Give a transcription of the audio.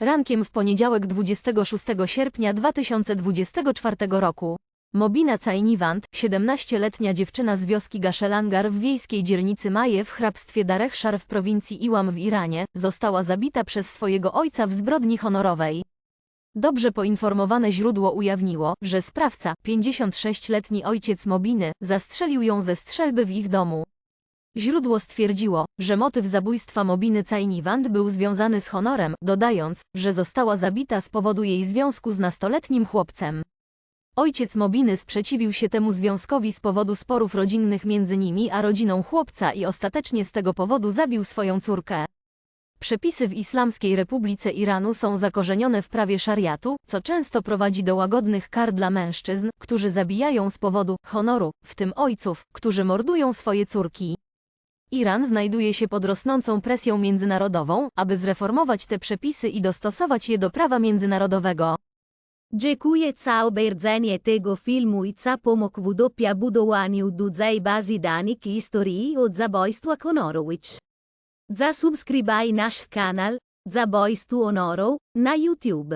Rankiem w poniedziałek 26 sierpnia 2024 roku. Mobina Cajniwand, 17-letnia dziewczyna z wioski Gashelangar w wiejskiej dzielnicy Maje w hrabstwie Darechszar w prowincji Iłam w Iranie, została zabita przez swojego ojca w zbrodni honorowej. Dobrze poinformowane źródło ujawniło, że sprawca, 56-letni ojciec Mobiny, zastrzelił ją ze strzelby w ich domu. Źródło stwierdziło, że motyw zabójstwa Mobiny Cajniwand był związany z honorem, dodając, że została zabita z powodu jej związku z nastoletnim chłopcem. Ojciec Mobiny sprzeciwił się temu związkowi z powodu sporów rodzinnych między nimi a rodziną chłopca i ostatecznie z tego powodu zabił swoją córkę. Przepisy w Islamskiej Republice Iranu są zakorzenione w prawie szariatu, co często prowadzi do łagodnych kar dla mężczyzn, którzy zabijają z powodu honoru, w tym ojców, którzy mordują swoje córki. Iran znajduje się pod rosnącą presją międzynarodową, aby zreformować te przepisy i dostosować je do prawa międzynarodowego. Dziękuję za obejrzenie tego filmu i za pomoc w budowaniu dużej bazy danych historii od zabójstwa Honorowicz. Zasubskrybaj nasz kanał Zabójstwo Honoru na YouTube.